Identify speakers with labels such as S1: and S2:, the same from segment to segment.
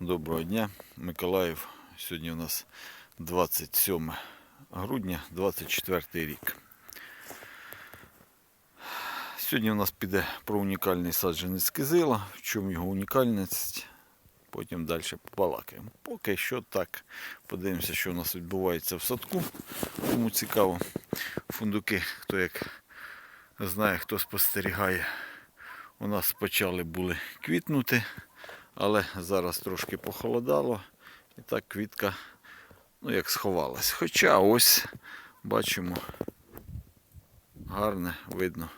S1: Доброго дня, Миколаїв. Сьогодні у нас 27 грудня, 24 рік. Сьогодні у нас піде про унікальний саджанець кизила, в чому його унікальність. Потім далі побалакаємо. Поки що так. Подивимося, що у нас відбувається в садку. Кому цікаво. Фундуки, хто як знає, хто спостерігає. У нас почали були квітнути, але зараз трошки похолодало. І так квітка, ну як сховалась. Хоча ось бачимо гарне видно.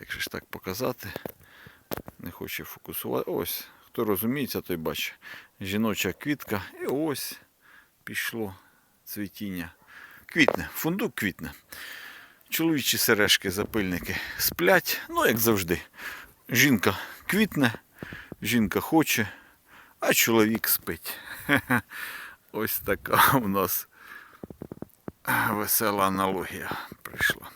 S1: Як же ж так показати? Не хоче фокусувати. Ось, хто розуміється, той бачить. Жіноча квітка. І ось пішло цвітіння. Квітне, фундук квітне. Чоловічі сережки, запильники сплять, ну як завжди. Жінка квітне, жінка хоче, а чоловік спить. Ось така у нас весела аналогія прийшла.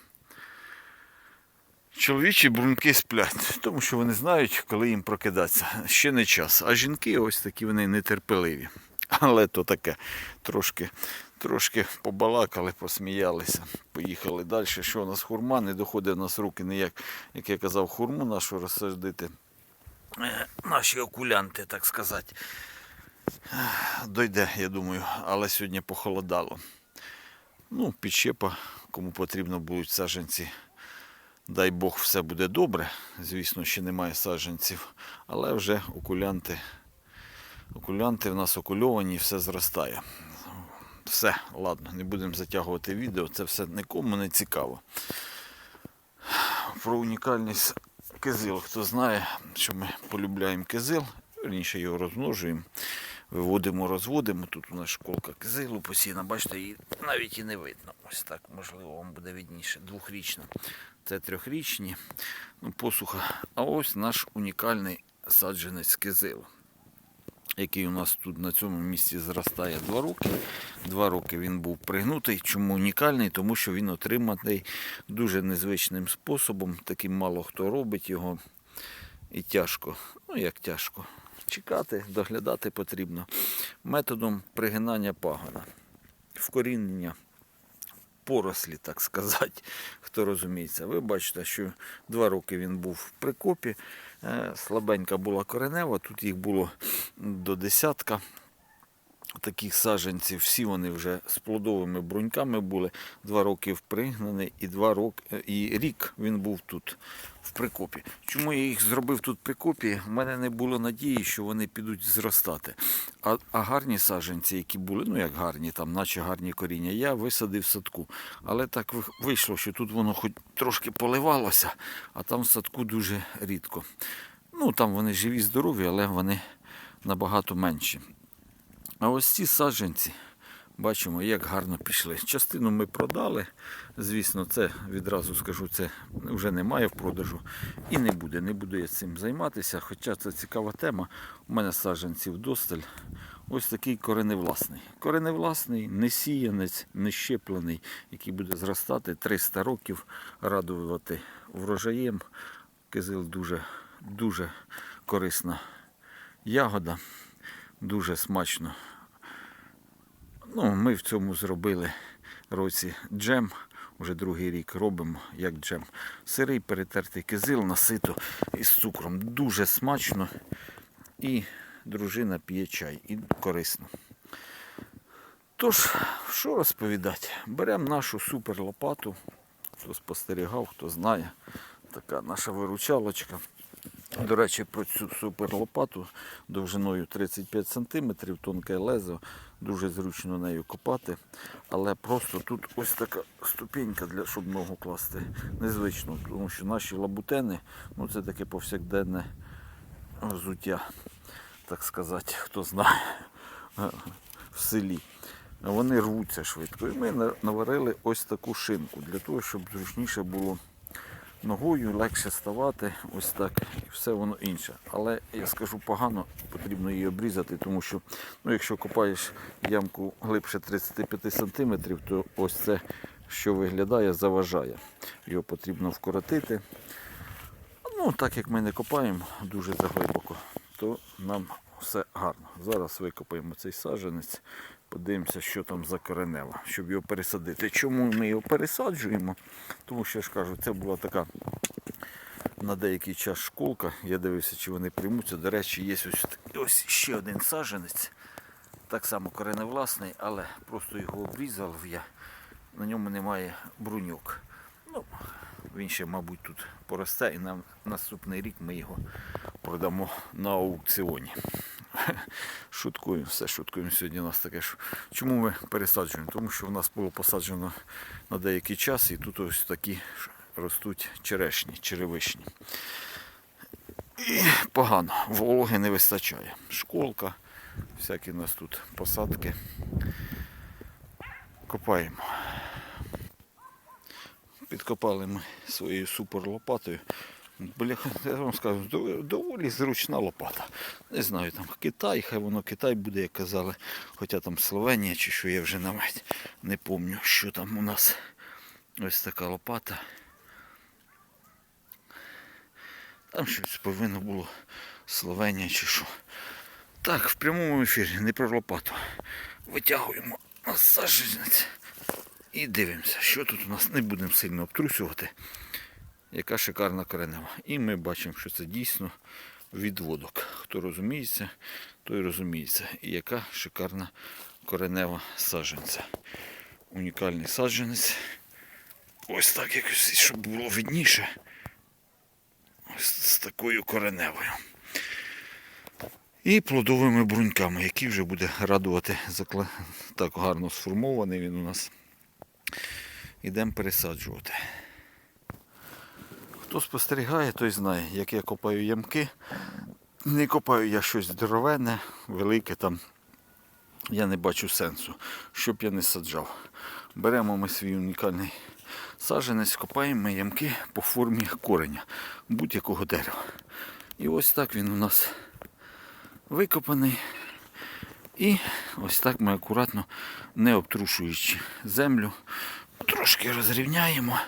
S1: Чоловічі бруньки сплять, тому що вони знають, коли їм прокидатися. Ще не час. А жінки ось такі вони нетерпеливі. Але то таке трошки, трошки побалакали, посміялися, поїхали далі. Що у нас хурма, не доходить в нас руки ніяк, як я казав, хурму нашу розсадити. Е, Наші окулянти, так сказати. Дойде, я думаю, але сьогодні похолодало. Ну, підщепа, кому потрібно будуть саджанці. Дай Бог, все буде добре. Звісно, ще немає саджанців, але вже окулянти, окулянти в нас окульовані, все зростає. Все, ладно, не будемо затягувати відео, це все нікому не цікаво. Про унікальність кизил. Хто знає, що ми полюбляємо кизил, верніше його розмножуємо, виводимо, розводимо. Тут у нас школка кизилу постійно, бачите, її навіть і не видно. Ось так, можливо, вам буде видніше. Двохрічна. Це трьохрічні, ну, посуха. А ось наш унікальний саджанець кизилу який у нас тут на цьому місці зростає два роки. Два роки він був пригнутий. Чому унікальний? Тому що він отриманий дуже незвичним способом. Таким мало хто робить його. І тяжко. Ну як тяжко. Чекати, доглядати потрібно. Методом пригинання пагона. Вкорінення порослі, так сказати, хто розуміється. Ви бачите, що два роки він був в прикопі, е, слабенька була коренева, тут їх було до десятка таких саджанців. Всі вони вже з плодовими бруньками були. Два роки впригнаний і два роки, е, і рік він був тут в прикопі. Чому я їх зробив тут в прикопі? У мене не було надії, що вони підуть зростати. А, а гарні саджанці, які були, ну як гарні, там, наче гарні коріння, я висадив в садку. Але так вийшло, що тут воно хоч трошки поливалося, а там в садку дуже рідко. Ну там вони живі, здорові, але вони набагато менші. А ось ці саджанці, бачимо, як гарно пішли. Частину ми продали. Звісно, це відразу скажу, це вже немає в продажу і не буде. Не буду я цим займатися. Хоча це цікава тема. У мене саджанців досталь. Ось такий кореневласний. Кореневласний, не сіянець, не щеплений, який буде зростати 300 років, радувати врожаєм. Кизил дуже, дуже корисна ягода, дуже смачно Ну, ми в цьому зробили році джем. Уже другий рік робимо як джем. Сирий перетертий кизил на сито із цукром. Дуже смачно. І дружина п'є чай. І корисно. Тож, що розповідати? Беремо нашу супер лопату. Хто спостерігав, хто знає. Така наша виручалочка. До речі, про цю суперлопату довжиною 35 см, тонке лезо, дуже зручно нею копати. Але просто тут ось така ступенька, для, щоб ногу класти. Незвично, тому що наші лабутени ну це таке повсякденне взуття, так сказати, хто знає в селі. Вони рвуться швидко. І ми наварили ось таку шинку для того, щоб зручніше було ногою легше ставати, ось так, і все воно інше. Але я скажу погано, потрібно її обрізати, тому що ну, якщо копаєш ямку глибше 35 см, то ось це, що виглядає, заважає. Його потрібно вкоротити. Ну, так як ми не копаємо дуже заглибоко, то нам все гарно. Зараз викопаємо цей саджанець, подивимося, що там за коренева, щоб його пересадити. Чому ми його пересаджуємо? Тому що я ж кажу, це була така на деякий час школка. Я дивився, чи вони приймуться. До речі, є ось, ось ще один саджанець. Так само кореневласний, але просто його обрізав я. На ньому немає бруньок. Ну, він ще, мабуть, тут поросте і на наступний рік ми його продамо на аукціоні. Шуткуємо, все шуткуємо. Сьогодні у нас таке. ж. Чому ми пересаджуємо? Тому що в нас було посаджено на деякий час і тут ось такі ростуть черешні, черевишні. І погано, вологи не вистачає. Школка, всякі у нас тут посадки. Копаємо. Підкопали ми своєю суперлопатою. Бляха, я вам скажу, доволі зручна лопата. Не знаю, там Китай, хай воно Китай буде, як казали. Хоча там Словенія чи що я вже навіть не пам'ятаю, що там у нас. Ось така лопата. Там щось повинно було Словенія чи що. Так, в прямому ефірі, не про лопату. Витягуємо на саджанець і дивимося, що тут у нас не будемо сильно обтрусювати. Яка шикарна коренева. І ми бачимо, що це дійсно відводок. Хто розуміється, той розуміється. І яка шикарна коренева саджанця. Унікальний саджанець. Ось так якось, щоб було видніше. Ось з такою кореневою. І плодовими бруньками, які вже буде радувати закла- так гарно сформований він у нас. Ідемо пересаджувати. Хто спостерігає, той знає, як я копаю ямки. Не копаю я щось здоровенне, велике там. Я не бачу сенсу, щоб я не саджав. Беремо ми свій унікальний саджанець, копаємо ми ямки по формі кореня будь-якого дерева. І ось так він у нас викопаний. І ось так ми акуратно, не обтрушуючи землю, трошки розрівняємо,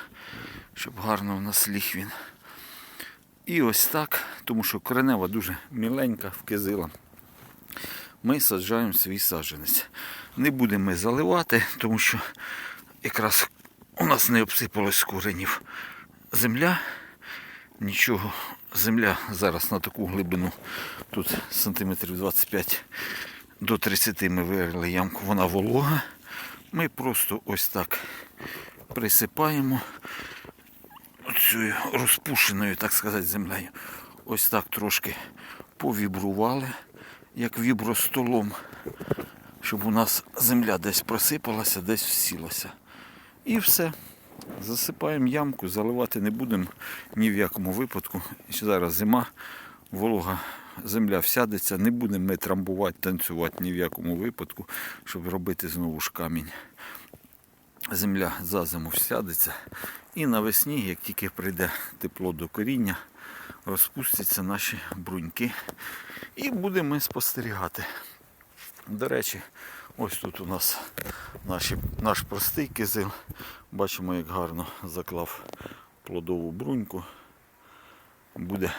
S1: щоб гарно у нас ліг він. І ось так, тому що коренева дуже міленька, вкизила. Ми саджаємо свій саджанець. Не будемо ми заливати, тому що якраз у нас не обсипалось коренів земля. Нічого, земля зараз на таку глибину, тут сантиметрів 25 до 30 ми вирили ямку, вона волога. Ми просто ось так присипаємо цією розпушеною, так сказати, землею. Ось так трошки повібрували, як вібростолом, щоб у нас земля десь просипалася, десь всілася. І все. Засипаємо ямку, заливати не будемо ні в якому випадку. Ще Зараз зима, волога, земля всядеться, не будемо ми трамбувати, танцювати ні в якому випадку, щоб робити знову ж камінь. Земля за зиму всядеться. І навесні, як тільки прийде тепло до коріння, розпустяться наші бруньки. І будемо спостерігати. До речі, ось тут у нас наші, наш простий кизил. Бачимо, як гарно заклав плодову бруньку. Буде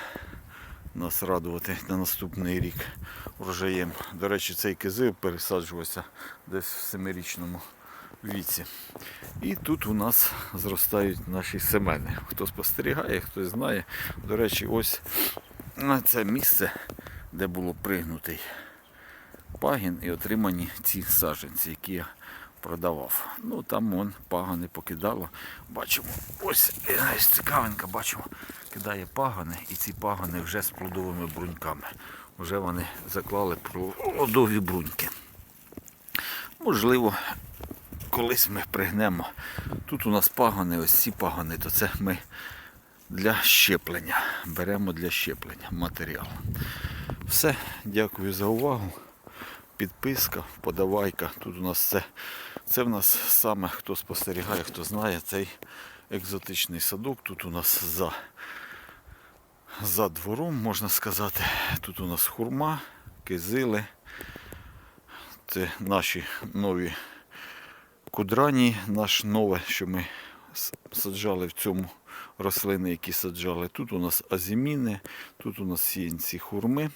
S1: нас радувати на наступний рік врожаєм. До речі, цей кизил пересаджувався десь в семирічному віці. І тут у нас зростають наші семени. Хто спостерігає, хто знає. До речі, ось на це місце, де було пригнутий пагін і отримані ці саджанці, які я продавав. Ну там вон пагани покидало. Бачимо, ось ось цікавинка, бачимо, кидає пагани, і ці пагани вже з плодовими бруньками. Вже вони заклали плодові бруньки. Можливо, колись ми пригнемо. Тут у нас пагони, ось ці пагони, то це ми для щеплення. Беремо для щеплення матеріал. Все, дякую за увагу. Підписка, вподавайка. Тут у нас це, це в нас саме, хто спостерігає, хто знає, цей екзотичний садок. Тут у нас за, за двором, можна сказати. Тут у нас хурма, кизили. Це наші нові кудрані, наш нове, що ми саджали в цьому рослини, які саджали. Тут у нас азіміни, тут у нас сіянці хурми.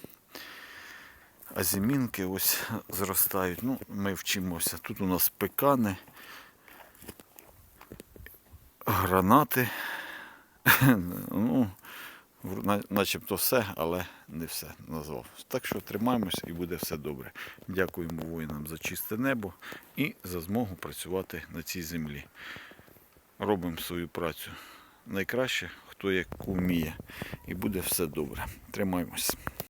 S1: азімінки ось зростають. Ну, ми вчимося. Тут у нас пекани, гранати. ну, начебто все, але не все назвав. Так що тримаємося і буде все добре. Дякуємо воїнам за чисте небо і за змогу працювати на цій землі. Робимо свою працю найкраще, хто як вміє, і буде все добре. Тримаємось.